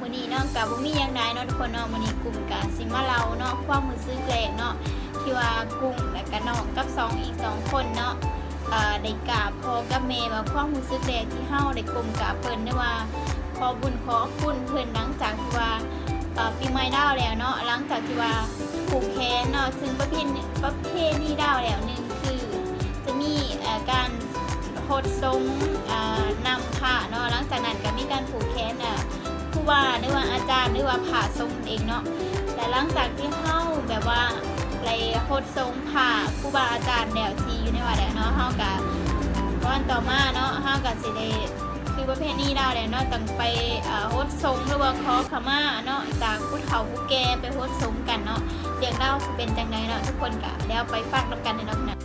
มื้อนี้เนาะกับบ่มีหยังใดเนาะทุกคนเนาะมื้อนี้กลุ่มกะสิมาเล่าเนาะความรู้สึกแรกเนาะที่ว่ากุ้งและก็น้องกับสองอีกสองคนเนาะเอ่อได้กราบพ่อกับแม่ว่าความรู้สึกแรกที่เฮาได้กลุ่มกราบเพิ่นได้ว่าขอบุญขอคุณเพิ่นหลังจากที่ว่าปีใหม่ดาวแล้วเนาะหลังจากที่ว่าผูกแขนเนาะซึ่งประเพณีประเพณีดาวแล้วหนึงคือ จะมีการโพดทรงนำผ้าเนาะหลังจากนั้นก็มีการผูกแขนเอ่อผู้ ว่าหรือว่าอาจารย์หรือว่าผ่าทรงเองเนาะแต่หลังจากที่เข้าแบบว่าไปโพดทรงผ่าผู้ว่าอาจารย์แนวทีอยู่ในวัดเนาะเฮากับวันต่อมาเนาะเฮากับสิได้คือประเพณีดาวแล้วเนาะต้องไปโฮดทรงหรือว่าขอขมาเนาะจากผู้เฒ่าผู้แก่ไปโฮดทรงกันเนาะเรื่องราวสิเป็นจังไดเนาะทุกคนก็แล้วไปฟังนำกันเนาะนะ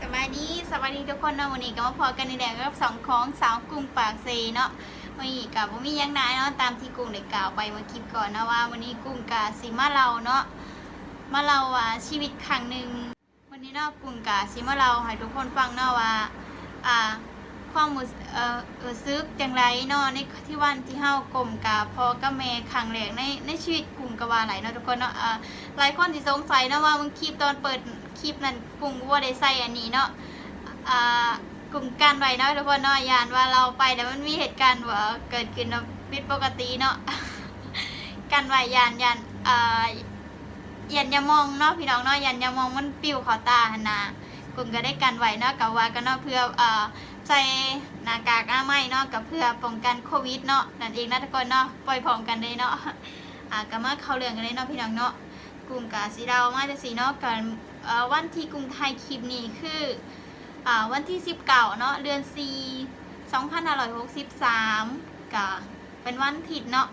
สวัสดีสวัสดีทุกคนเนาะวันนี้ก็มาพอกันในแดงกับสองของสาวกรุงปากเซเนาะ วันนี้กับว่ามียังนายเนาะตามที่กรุงได้กล่าวไปเมื่อคลิปก่อนนะว่า วันนี้กรุงกาสิมาเราเนาะมาเราว่าชีวิตครั้งหนึ่งวันนี้เนาะกรุงกาสิมาเราให้ทุกคนฟังเนาะว่าอ่าความรู้สึกเอ่อเออซึกจังไรเนาะในที่วันที่เฮากลมกาพอกับแม่ครั้งแรกในในชีวิตกรุงกว่าไหลเนาะทุกคนเนาะอ่าหลายคนที่สงสัยนาะว่ามึงคลิปตอนเปิดคลิปนั้นกุ้งว่าได้ใส่อันนี้เนาะอ่า กลุ่มกันไว้เนาะทุกคนเนาะยานว่าเราไปแล้วมันมีเหตุการณ์ว่าเกิดขึ้นเนาะผิดปกติเนาะกันไว้ยานยานเอ่ายันยามองเนาะพี่น้องเนาะยันยามองมันปิวขอตาหนนนะกลุ่มก็ได้กันไว้เนาะกับว่ากันเนาะเพื่ออ่าใส่หน้ากากอนามัยเนาะกับเพื่อป้องกันโควิดเนาะนั่นเองนะทุกคนเนาะปล่อยพร้อมกันเลยเนาะอ่าก็มาเข้าเรื่องกันเลยเนาะพี่น้องเนาะกลุ่มกาสีดาวมาจากสีเนาะกันเอ่อวันที่กรุงไทยคลิปนี้คือ วันที่ 19 เนาะเดือน 4 2563ก็เป็นวันอาทิตย์เนาะ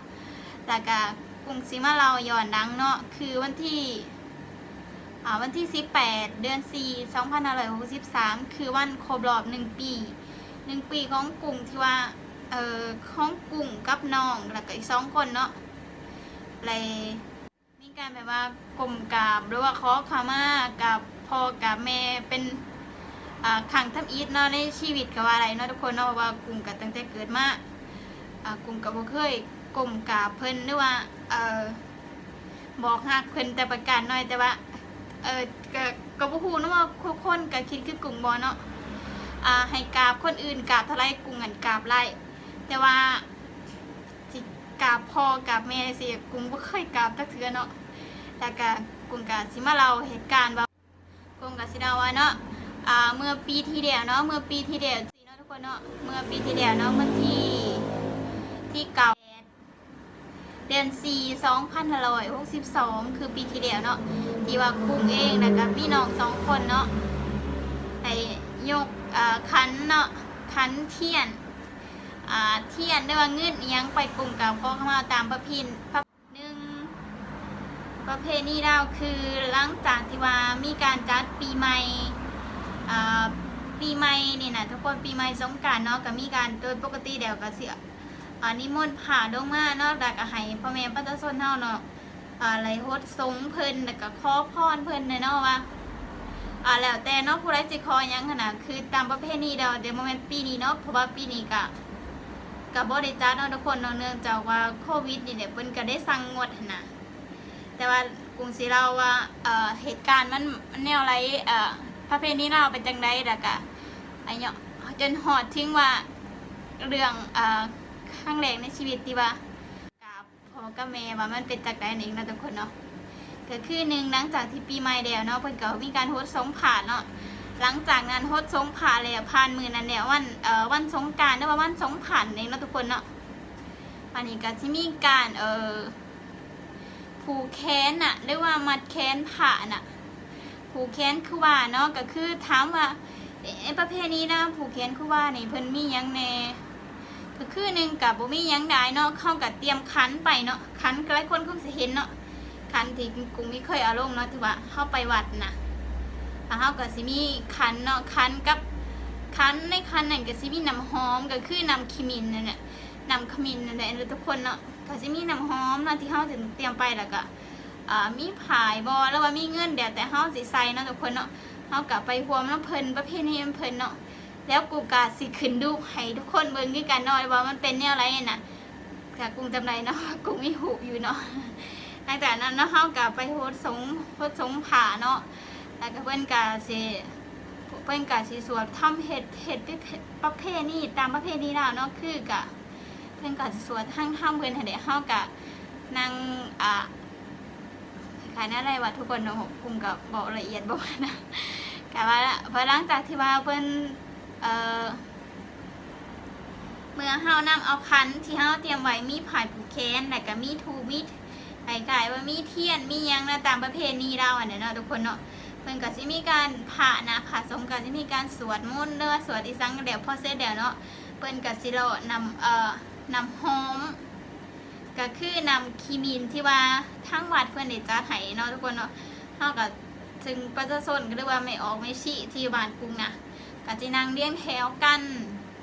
แล้วก็กรุงซีมาเราย้อนดังเนาะคือวันที่อ่าวันที่ 18 เดือน 4 2563 คือวันครบรอบ 1 ปี 1 ปีของกลุ่มที่ว่าเอ่อของกลุ่มกับน้องแล้วก็อีกสองคนเนาะเลยมีการแบบว่ากลุ่มกราบหรือว่าขอขมากับพ่อกับแม่เป็น ขังทำอีทเนาะในชีวิตกับว่าอะไรเนาะทุกคนเนาะว่ากลุ่มกับตั้งแต่เกิดมากลุ่มกับบ่เคยกลุ่มกราบเพิ่นหรือว่าเออบอกฮักเพิ่นแต่ประการน้อยแต่ว่าเออก็ก็บ่ฮู้เนาะว่าทุกคนก็คิดคือกลุ่มบ่เนาะอ่าให้กราบคนอื่นกราบท่าไรกลุ่มกันกราบไรแต่ว่าสิกราบพ่อกราบแม่สิกุ้งบ่เคยกราบตักเทือเนาะแล้วก็กุ้งก็สิมาเล่าเหตุการณ์ว่ากุ้งก็สิเล่าว่าเนาะ อ่าเมื่อปีที่แล้วเนาะเมื่อปีที่แล้วสิเนาะทุกคนเนาะเมื่อปีที่แล้วเนาะเมื่อที่ที่เก่าเดือน4 2562คือปีที่แล้วเนาะที่ว่ากุ้งเองแล้วก็มีน้องสองคนเนาะไปยกอ่าคันเนาะคันเทียนอ่าเทียนได้ว่าเงินอิหยังไปกลุ่มกับพ่อเข้ามาตามประเพณประหนึ่งประเพณีเราคือหลังจากที่ว่ามีการจัดปีใหม่ ปีใหม่นี่นะทุกคนปีใหม่สงการเนาะก็มีการโดยปกติเดี๋ยวก็เสียอ่านิมนต์ผ่าลงมาเนาะแล้วก็ให้พ่อแม่ประชาชนเฮาเนาะอ่าไหลโฮดสงเพิ่นแล้วก็ขอพรเพิ่นเนาะว่าอ่าแล้วแต่เนาะผู้ใดสิขอยังขนาดคือตามประเพณีเดียวเดี๋ยวโมเมนต์ปีนี้เนาะเพราะว่าปีนี้ก็กับบริจาคเนาะทุกคนเนาะเนื่องจากว่าโควิดนี่เนี่ยเพิ่นก็ได้สั่งงดนะแต่ว่ากรุงศรีเราว่าเอ่อเหตุการณ์มันมันแนวไรเอ่อ ประเพณีเราเป็นจังไดล้วก็ไอ้เนาะจนหอดทิ้งว่าเรื่องเอ่อครั้งแรกในชีวิตที่ว่ากับพ่อกับแม่ว่ามันเป็นจากใดนั่นเองนะทุกคนเนาะก็คือหนึ่งหลังจากที่ปีใหม่แล้วเนาะเพิ่นก็มีการโฮสต์สงผ่านเนาะหลังจากนั้นโฮสต์สงผ่านแล้วผ่านมือนั้นเนี่ยวันเอ่อวันสงการหรือว่าวันสงผ่านเองนะทุกคนเนาะวันนี้ก็จะมีการเอ่อผูกแขนน่ะหรือว่ามัดแขนผ่าน่ะ ผูกแขนคือว่าเนาะก็คือถามว่าเอ๊ะประเภทนี้นะผูกแขนคือว่าในเพิ่นมียังแน่ก็คือหนึ่งกับบ่มียังได้เนาะเข้ากับเตรียมคันไปเนาะคันใกลายคนคงสิเห็นเนาะคันที่กุ้งไม่เคยเอาลงเนาะถือว่าเข้าไปวัดนะอ่าเฮาก็สิมีคันเนาะคันกับคันในคันนั่นก็สิมีน้ำหอมก็คือน้ำขมิ้นนั่นแหละน้ำขมิ้นนั่นแหละทุกคนเนาะก็สิมีน้ำหอมเนาะที่เฮาจะเตรียมไปแล้วก็อ่า มีผายบอแล้วว่ามีเงินเดี๋ยวแต่เฮาสิใส่เนาะทุกคนเนาะเฮาก็ไปรวมน้ำเพิ่นประเภทนี้เพิ่นเนาะแล้วกูก็สิขึ้นดูให้ทุกคนเบิ่งคือกันเนาะว่ามันเป็นแนวไรน่ะจากกรุงจำไรเนาะกรุงมีหูอยู่เนาะหลังจากนั้นเนาะเฮากับไปโฮสต์สงโฮสต์สงผาเนาะแล้วก็เพิ่อนก็สิเพิ่อนก็สิสวดทำเฮ็ดเฮ็ดประเพณีตามประเพณีลาวเนาะคือกะเพิ่อนก็สิสวดทั้งทำเพิ่นให้ได้เฮากะนั่งอ่า ขายนั่นอะไรวะทุกคนเนาะกลุ่มก็บอกละเอียดบ่นะกะว่าพอหลังจากที่ว่าเพิ่นเอ่อเมื่อเฮานำเอาคันที่เฮาเตรียมไว้มีผายผูกแขนแล้วก็มีทูมีไก่ไก่ว่ามีเทียนมียังนะตามประเพณีเราอันนี้เนาะทุกคนเนาะเพิ่นก็สิมีการผ่านะผ่าสงก็สิมีการสวดมนต์เด้อสวดอีสังเดี๋ยวพอเสร็จแล้วเนาะเพิ่นก็สิเลาะนำเอ่อนำหอม ก็คือนำคีมินที่ว่าทั้งวัดเพิ่นได้จัดให้เนาะทุกคนเนาะเฮาก็ถึงประชาชนก็เรียกว่าไม่ออกไม่ชี้ที่บ้านกรุงนะก็สินั่งเรียงแถวกัน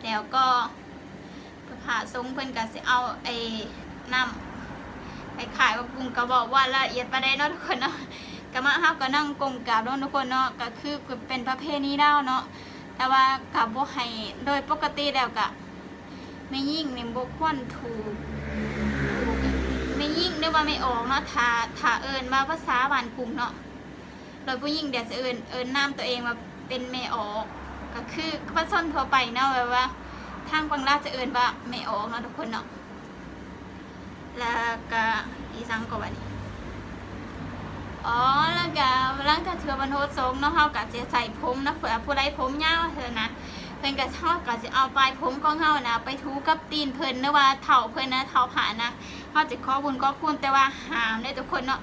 แล้วก็พระทรงเพิ่อนก็สิเอาไอ้น้ำไปขายว่าปรุงก็บอกว่าละเอียดปานใดเนาะทุกคนเนาะก็มาเฮาก็นั่งกลมกราบเนาะทุกคนเนาะก็คือเป็นประเพณีลาวเนาะแต่ว่ากับบ่ให้โดยปกติแล้วก็ไม่ยิ่งนี่บ่ควรถูกถูก ไม่ยิ่งว่าไม่ออกเนาะถ้าถ้าเอิ้นว่าภาษาบ้านกรุงเนาะโดยผู้หญิงเดี๋ยวจะเอิ้นเอิ้นนามตัวเองว่าเป็นแม่ออกก็คือพระชนทั่วไปเนาะแบบว่าทางบางราชจะเอินว่าไม่ออกเนาะทุกคนเนาะแล้วก็อีสังก็วันนี้อ๋อแล้วก็หลังจากเทือบรรทุกทรงเนาะเฮาก็จะใส่ผมนะเผื่อผู้ใดผมยาวเธอนะ พิ่นก็ชอบก็จะเอาปลายผมของเฮานะ ไปถูกับตีนเพิ่นหรือว่าเฒ่าเพิ่นนะเฒ่าผ่านะเฮาจะขอบุญก็คุณแต่ว่าหามได้ทุกคนเนาะ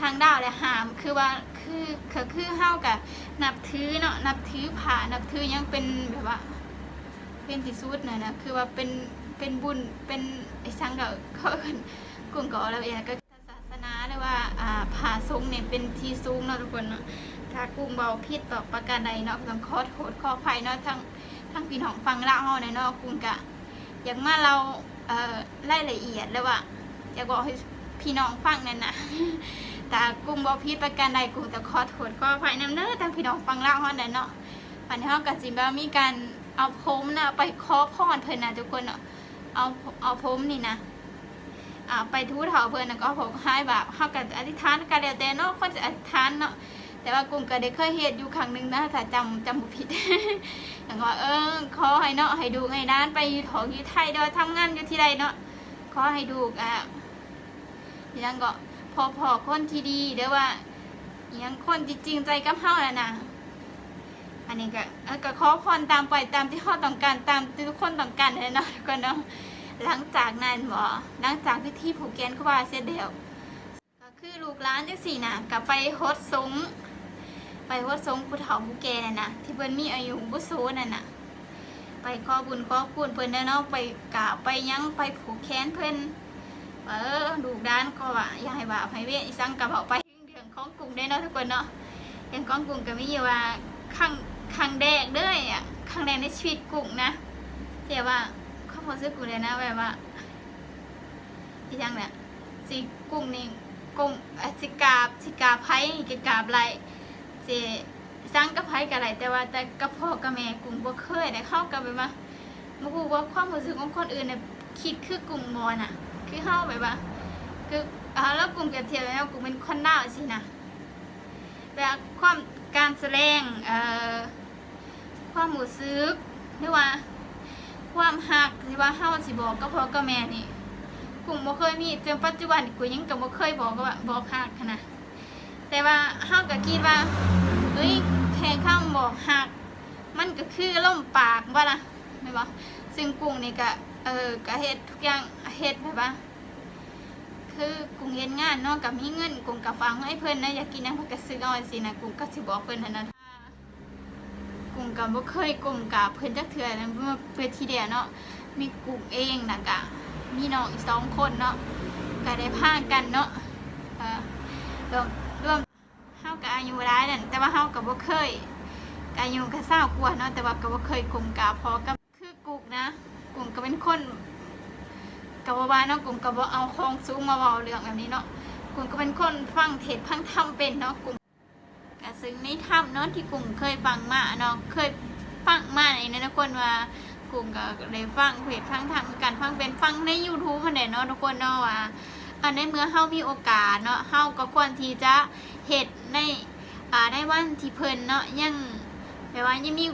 ทางดาวและหามคือว่าคือคือคือเฮากับนับถือเนาะนับถือผ่านับถือยังเป็นแบบว่า เป็นที่สุดนะนะคือว่าเป็นเป็นบุญเป็นไอ้สังกับเขาเอิ้นกลุ่มก่อแล้วเองก็ศาสนาเลยว่าอ่าผ่าทรงเนี่ยเป็นที่สูงเนาะทุกคนเนาะถ้ากลุ่มเบาผิดต่อประการใดเนาะต้องขอโทษขออภัยเนาะทั้ง ทั้งพี่น้องฟังเล่าเฮาเนี่ยเนาะกลุ่มกะอย่างมาเราเอ่อรายละเอียดเลยว่าอยากบอกให้พี่น้องฟังนั่นนะแต่กลุ่มเบาผิดประการใดกลุ่มแต่ขอโทษขออภัยนำเด้อทั้งพี่น้องฟังเล่าเฮานี่ยเนาะวันนี้เฮาก็สิบ่มีการเอาผมนะไปขอพรเพิ่นนะทุกคนเนาะเอาเอาผมนี่นะอ่าไปทูเถาเพิ่นนะก็ผมให้แบบเฮากับอธิษฐานกันแล้วแต่เนาะคนจะอธิษฐานเนาะ แต่ว่ากลุ่มก็ได้เคยเฮ็ดอยู่ครั้งหนึ่งนะถ้าจำจำบ่ผิดแล้วก็เออขอให้เนาะให้ดูให้ด้านไปอยู่ถองอยู่ไทยเด้อทำงานอยู่ที่ใดเนาะขอให้ดูอะยังก็พอพอคนที่ดีเด้อว่ายังคนจริงใจกับเฮาน่ะนะอันนี้ก็ก็ขอพรตามไปตามที่เขาต้องการตามที่ทุกคนต้องการเลยเนาะก็เนาะหลังจากนั้นบ่หลังจากพิธีผูกแขนก็ว่าเสร็จแล้วก็คือลูกหลานจังสี่นะก็ไปฮดสง ไปฮดสงผู้เฒ่าผู้แก่น่ะนะที่เพิ่นมีอายุบุโซนั่นน่ะไปขอบุญขอคุณเพิ่นเด้อเนาะไปกราบไปยังไปผูกแขนเพิ่นเออลูด้านก็ว่าอย่าให้บาปให้เวรอีสังกับเอาไปเรื่องของกลุ่มได้เนาะทุกคนเนาะเรื่องของกลุ่มก็มีอยู่ว่าครั้งครั้งแรกเลยอะครั้งแรกในชีวิตกุ้งนะแต่ว่าข้อมูลซื้อกุ้งเลยนะแบบว่าที่จังเนี่ยสิกุ้งนี่กุ้งเอ่อสิกาบสิกาบไผ่กิกาบไร สิสร้างกับไผ่กับไรแต่ว่าแต่กับพ่อกับแม่กุ้งบ่เคยได้เข้ากันแบบว่าบ่รู้ว่าความรู้สึกของคนอื่นเนี่ยคิดคือกุ้งบอน่ะ คือเฮาแบบว่าคืออ่าแล้วกุ้งเปรียบเทียบแล้วกุ้งเป็นคนดาสินะแบบความการแสดงเอ่อความหมูซึกหรือว่าความหักที่ว่าเฮาสิบอกกับพ่อกับแม่นี่กลุ่มบ่เคยมีจนปัจจุบันกูยังก็บ่เคยบอกก็ว่าบอกหักหั้นนะ แต่ว่าเฮาก็คิดว่าเฮ้ยแค่คำบอกหัก มันก็คือล่มปากว่าล่ะแม่นบ่ซึ่งกุ้งนี่ก็เออก็เฮ็ดทุกอย่างเฮ็ดแบบว่าคือกุ้งเฮ็ดงานเนาะกับมีเงินกุ้งกับฟังให้เพิ่นนะอยากกินหยังเพิ่นก็ซื้อเอาสินะกุ้งก็สิบอกเพิ่นหั่นนะกุ้งก็บ่เคยกุ้งกับเพิ่นจักเทื่อนะเมื่อเพื่อทีเดียวเนาะมีกุ้งเองนะกะมีน้องอีกสองคนเนาะก็ได้พากันเนาะเอ่อรวมรวาก็อายุหลายนั่นแต่ว่าเฮาก็บ่เคยอายุก็เศร้ากว่าเนาะแต่ว่าก็บ่เคยกุ้งกับพอกับคือกุ้งนะกุ้งก็เป็นคนกับว่าเนาะกุ่มกับว่าเอาของสูงมาเว้าเรื่องแบบนี้เนาะกุ่มก็เป็นคนฟังเทศพังธรรมเป็นเนาะกุ่มก็ซึ่งในธรรมเนาะที่กุ่มเคยฟังมาเนาะเคยฟังมาในนั้นนะคนว่ากกลุ่มก็ได้ฟังเพจฟังทางการฟังเป็นฟังใน YouTube มันแหละเนาะทุกคนเนาะว่า อันในเมื่อเฮามีโอกาสเนาะเฮาก็ควรที่จะเฮ็ดในอ่าในวันที่เพิ่นเนาะยังแบบว่ายังมี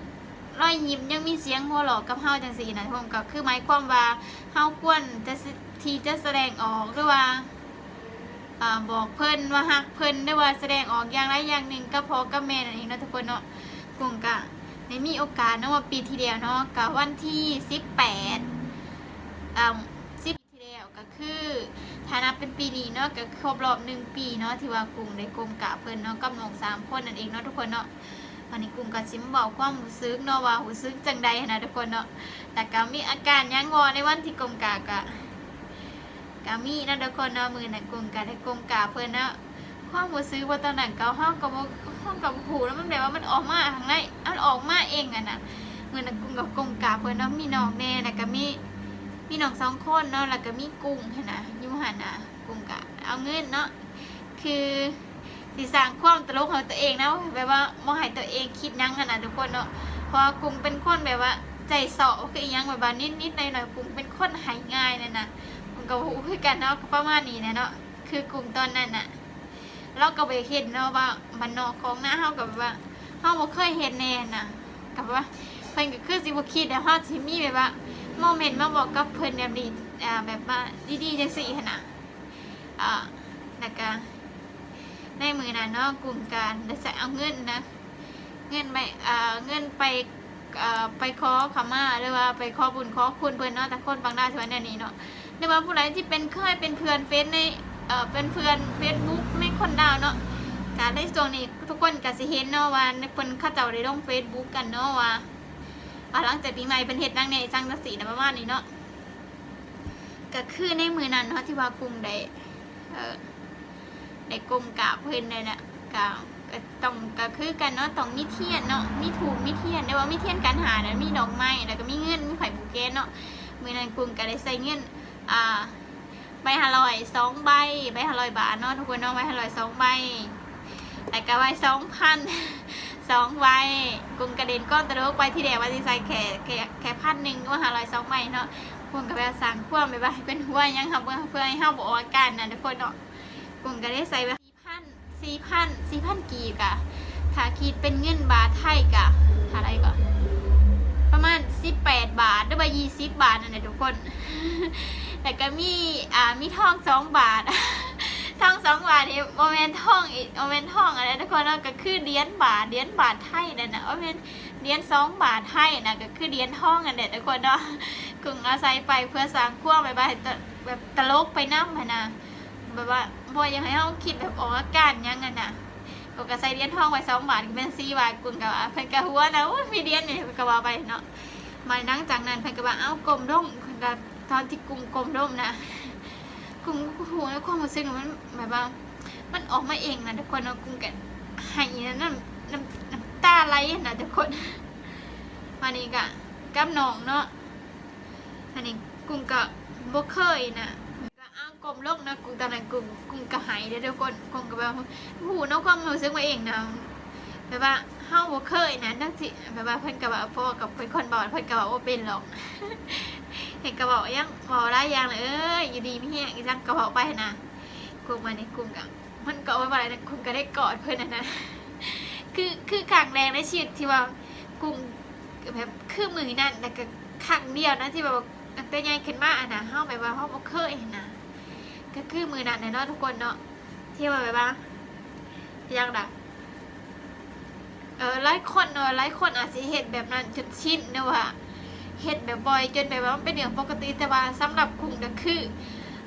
รอยยิ้มยังมีเสียงหัวเราะกับเฮาจังซี่นะทุกคนก็คือหมายความว่าเฮาควรจะที่จะแสดงออกหรือว่าอ่าบอกเพิ่นว่าฮักเพิ่นหรือว่าแสดงออกอย่างใดอย่างหนึ่งก็พอกับแม่นั่นเองเนาะทุกคนเนาะกลุ่มก็ได้มีโอกาสเนาะว่าปีที่แล้วเนาะกับวันที่สิบแปดอ่าสิบที่แล้วก็คือ ฐานะเป็นปีนี้เนาะก็ครบรอบหนึ่งปีเนาะที่ว่ากลุ่มได้กลมกะเพิ่นเนาะกับน้องสามคนนั่นเองเนาะทุกคนเนาะวันนี้กลุ่มก็สิมบอกความรู้สึกเนาะว่ารู้สึกจังใดนะทุกคนเนาะแต่ก็มีอาการยังงอในวันที่กลมกะกะก็มีนะทุกคนเนาะมือนั้นกลุ่มก็ได้กลมกะเพิ่นเนาะความรู้สึกว่าตอนนั้นก็ห้องกับห้องกับหูแล้วมันแบบว่ามันออกมาทางไหนมันออกมาเองอะนะเหมือนกุ้งกับกุ้งกาเพื่นเนาะมีน้องแน่แล้วก็มี มีน้องสองคนเนาะแล้วก็มีกุ้งหั้นนะอยูหันนะกุ้งกะเอาเงินเนาะคือสิสร้างความตลกของตัวเองนะแบบว่าบ่ให้ตัวเองคิดหยังหันนะทุกคนเนาะเพราะว่ากุ้งเป็นคนแบบว่า ใจเสาะคืออหยังแบบว่านิดๆหน่อยๆกุ้งเป็นคนหายง่ายเลยนะกุ้งกับหูคือกันเนาะก็ประมาณนี้นะเนาะคือกุ้งตอนนั้นน่ะ เราก็ไปเห็นเนาะว่ามันนอกของหน้าเฮากับว่าเฮาบ่เคยเห็นแน่น่ะกับว่าเพิ่นก็คือสิบ่คิดแล้วเฮาสิมีแบบว่า โมเมนต์มาบอกกับเพิ่อนแบบนี้อ่าแบบว่าดีๆจังซี่หั่นน่ะอ่าแล้วก็ในมือนั้นเนาะกลุ่มการได้ใส่เอาเงินนะ เงินไปอ่าเงินไปอ่าไปขอขมาหรือว่าไปขอบุญขอคุณเพิ่อนเนาะแต่คนบางดาชวนแนวนี้เนาะหรือว่าผู้ใดที่เป็นเคยเป็นเพื่อนเฟซในเอ่อเป็นเพื่อนเฟซบุ๊กในคนดาวเนาะการได้ช่งนี้ทุกคนก็สิเห็นเนาะว่าในคนเข้าเจ้าได้ลงเฟซบุ๊กกันเนาะว่า อ่าหลังจากปีใหม่เป็นเฮ็ดดังในจังจังสีนะประมาณนี้เนาะก็คือในมือนั้นเนาะที่ว่ากลุ่มได้เออได้กลุ่มกะเพิ่นได้น่ะก็ก็ต้องก็คือกันเนาะต้องมีเทียนเนาะมีถูกมีเทียนได้ว่ามีเทียนการหานะมีดอกไม้แล้วก็มีเงินมีไข่บุเกตเนาะมือนั้นกลุ่มก็ได้ใส่เงินอ่าใบห้าร้อยสองใบใบห้าร้อยบาทเนาะทุกคนเนาะใบห้าร้อยสองใบแต่ก็ใบสองพัน สองใบกรุงกระเด็นก้อนตะลุกไปที่เดียวว่าที่ใส่แค่แค่แค่พันหนึ่งก็ห้าร้อยสองใบเนาะกรุงกระแบบสั่งควมไปใบเป็นหัวยังค่ะเพื่อเพื่อให้ห้าบอกอาการนะทุกคนเนาะกรุงก็ได้ใส่ไปสี่พันสี่พันสี่พันกีบอะถ้าคิดเป็นเงินบาทไทยกะเท่าไรก่อนประมาณสิบแปดบาทหรือว่ายี่สิบบาทนั่นแหละทุกคน แต่ก็มีอ่ามีทองสองบาท ทองสองบาทนี่โมเมนท่องอีกโมเมนท่องอะไรทุกคนเนาะก็คือเหรียญบาทเหรียญบาทไทยนั่นนะโมเมนเหรียญสองบาทไทยนะก็คือเหรียญทองอันเด็ดทุกคนเนาะกึ่งอาศัยไปเพื่อสร้างขั้วไปไปแบบตลกไปน้ำพะนะแบบว่าบ่อยังให้เขาคิดแบบออกอาการหยังไงน่ะก็กระใส่เหรียญทองไว้สองบาทเป็นสี่บาทกึ่งกับว่าเพิ่นกะหัวนะโอ้ยมีเหรียญนี่ยเพิ่นก็ว่าไปเนาะมานั่งจากนั้นเพิ่นก็ว่าเอ้ากลมร่มเพิ่นก็ตอนที่กลุ่มกลมร่มนะ กลุ่มหัวแล้วความรู้สึกมันแบบว่า มันออกมาเองนะทุกคนเนาะกลุ่มกันหายนะน้ำน้ำน้ำตาไหลนะทุกคนมานี่กะกับน้องเนาะอันนี้กลุ่มกะบ่เคยนะก็อ้าวกลมโลกนะกลุ่มตอนนั้นกลุ่มกลุ่มกะหายเด้อทุกคนกลุ่มกะแบบหูเนาะความรู้สึกมาเองนะแบบว่าเฮาบ่เคยนะนั่นสิแบบว่าเพิ่นก็ว่าพ่อกับเป็นคนบอกเพิ่นก็บอกว่าเป็นหรอก เห็นกระบอกยังบอได้ยังเลยเอ้ยอยู่ดีไม่แห้งอีจังกระบอกไปนะกลุ่มมาในกลุ่มกับมันเกาะไว้บ่อะไรนะกลุ่มก็ได้กอดเพื่อนนะนะคือคือขังแรงในชีวิตที่ว่ากลุ่มแบบคือมือนั่นแต่ก็ขังเดียวนะที่แบบตั้งแต่ใหญ่ขึ้นมาอะนะเฮาแบบว่าเฮาบ่เคยนะก็คือมือนั่นนะเนาะทุกคนเนาะที่ว่าแบบว่ายังดักเออหลายคนเนาะหลายคนอาจจะเห็นแบบนั้นจนชินเนาะว่า เฮ็ดแบบบ่อยจนแบบว่ามันเป็นเรื่องปกติแต่ว่าสำหรับกลุ่มก็คือ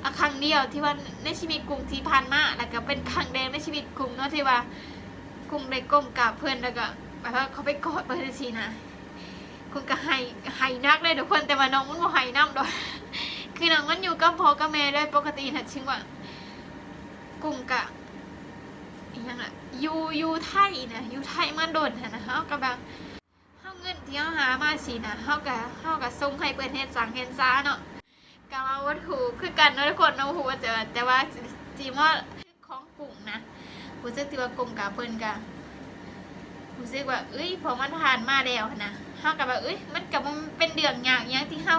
อะครั้งเดียวที่ว่าในชีวิตกลุ่มที่ผ่านมาแล้วก็เป็นครั้งแรกในชีวิตกลุ่มเนาะที่ว่ากลุ่มได้ก้มกราบเพื่อนแล้วก็แบบว่าเขาไปกอดเพื่อนสินะกลุ่มก็ให้ให้นักเลยทุกคนแต่ว่าน้องมันบ่ให้น้ำดอกคือน้องมันอยู่กับพ่อกับแม่ด้วยปกตินะชิงว่ากลุ่มกะยังอะยูยูไทยนะยูไทยมาโดนนนะเฮาก็แบบ เงินที่เฮาหามาสินะเฮาก็เฮาก็ส่งให้เปิ้นเฮ็ดสังเฮ็ดซ่าเนาะก็ว่าวัตถุคือกันเนาะทุกคนเนาะฮู้ว่าจะแต่ว่าจีว่ของกลุ่มนะรู้สึกที่ว่ากลุ่มกับเพิ่นก็รู้สึกว่าเอ้ยพอมันผ่านมาแล้วนะเฮากับว่าเอ้ยมันกับมันเป็นเดืองอย่างอย่างที่เฮา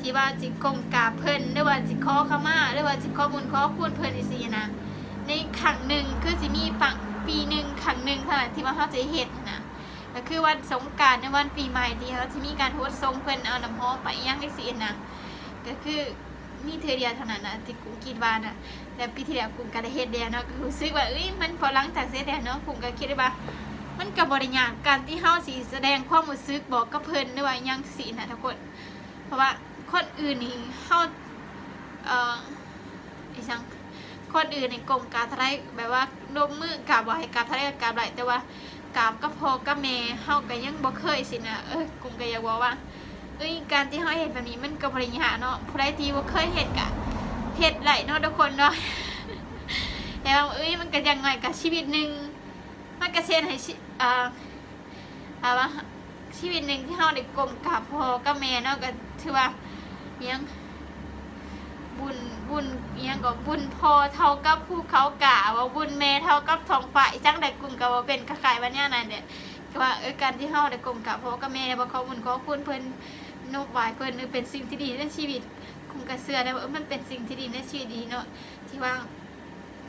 ที่ว่าจิกรมกาเพิ่นหรือว่าจิขอข้ามาหรือว่าจิข้อบุญขอคุณเพิ่นอีซีนะในครั้งหนึ่งคือสิมีปังปีหนึ่งครั้งหนึ่งเท่านั้นที่ว่าเฮาจะเฮ็ดหั้นนะ ก็คือวันสงการในวันปีใหม่ที่เขาจะมีการโฮสต์ทรงเพิ่นเอาน้ำหอมไปย่างในซีนะก็คือมีเทอเดียวเท่านั้นนะที่กูคิดว่านะแล้วปีที่แล้วกูก็ได้เฮ็ดแล้วเนาะก็รู้สึกว่าเอ้ยมันพอหลังจากเสร็จแล้วเนาะกูก็คิดว่า มันกับบริญากการที่เฮาสิแสดงความรู้สึกบอกกับเพิ่นหรือว่าหยังสินะทุกคนเพราะว่าคนอื่นนี่เฮาเอ่อไอ้จังคนอื่นในกรมการทะเลแบบว่าลงมือกราบไหวกราบทะเลกราบไหลแต่ว่า กราบกับพ่อกับแม่เฮาก็ยังบ่เคยสินะเอ้ยกูก็อยากบอกว่าเอ้ยการที่เฮาเฮ็ดแบบนี้มันก็บริญาเนาะผู้ใดที่บ่เคยเฮ็ดก็เฮ็ดไหลเนาะทุกคนเนาะแต่ว่าเอ้ยมันก็ยังไงกับชีวิตหนึ่งมันกระเซ็นให้ชีอ่าอ่าว่าชีวิตหนึ่งที่เฮาได้กลมกับพ่อกับแม่เนาะก็ถือว่ายัง บุญบุญอิหยังก็บุญพอเท่ากับภูเขากาว่าบุญแม่เท่ากับท้องฟ้าอีจังได้กลุ่มกับว่าเป็นคล้ายๆว่าเนี่ยนั่นเนี่ยก็ว่าเออการที่เฮาได้กลมกับพ่อกับแม่บ่เขาบุญขอคุณเพิ่นนบไหวายเพิ่นเป็นสิ่งที่ดีในชีวิตคงกระเสือได้ว่ามันเป็นสิ่งที่ดีในชีวิตดีเนาะที่ว่า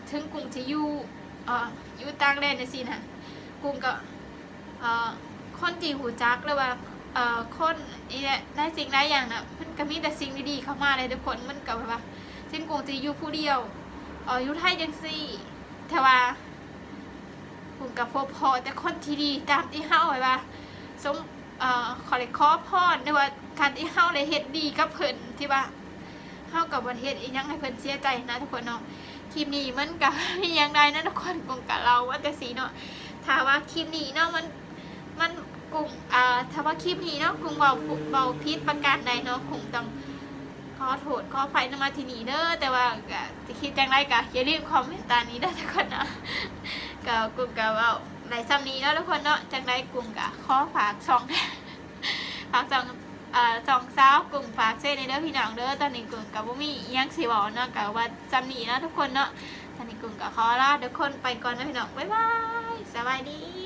ถึงกรุงจะอยู่เอ่ออยู่ต่างแดนจังซี่นะกลุ่มกับเอ่อคนที่หูจักหรือว่า เอ่อคนนี่แหละได้สิ่งได้อย่างน่ะมันก็มีแต่สิ่งดีๆเข้ามาเลยทุกคนมันก็แบบว่าซึ่งกลุ่มจะอยู่ผู้เดียวเอ่ออยู่ไทยจังซี่แต่ว่ากลุ่มกับพบพอแต่คนที่ดีตามที่เฮาไว้ว่าสมเอ่อขอเลยขอพรหรือว่าการที่เฮาได้เฮ็ดดีกับเพิ่นที่ว่าเฮากับประเทศอีหยังให้เพิ่นเสียใจนะทุกคนเนาะคลิปนี้มันก็ยังได้นะทุกคนกลุ่มกับเราว่าแต่สีเนาะถ้าว่าคลิปนี้เนาะมัน มันกลุ่มอ่าถ้าว่าคลิปนี้เนาะกลุ่มเบาเบาพิษประการใดเนาะกลุ่มต้องขอโทษขออภัยนำมาทีนี่เด้อแต่ว่าจะคิดจังไรก็อย่าลืมคอมเมนต์ตานี้เด้ทุกคนเนาะก็กลุ่มก็เว่าในซ้ำนี้เนาะทุกคนเนาะจังไรกลุ่มก็ขอฝากช่องฝากช่องอ่าช่องสาวกลุ่มฝากเช่นในเด้อพี่น้องเด้อตอนนี้กลุ่มกับบ่มียังสิเว้าเนาะก็ว่าซ้ำนี้เนาะทุกคนเนาะตอนนี้กลุ่มก็ขอลาทุกคนไปก่อนนะพี่น้องบ๊ายบายสวัสดี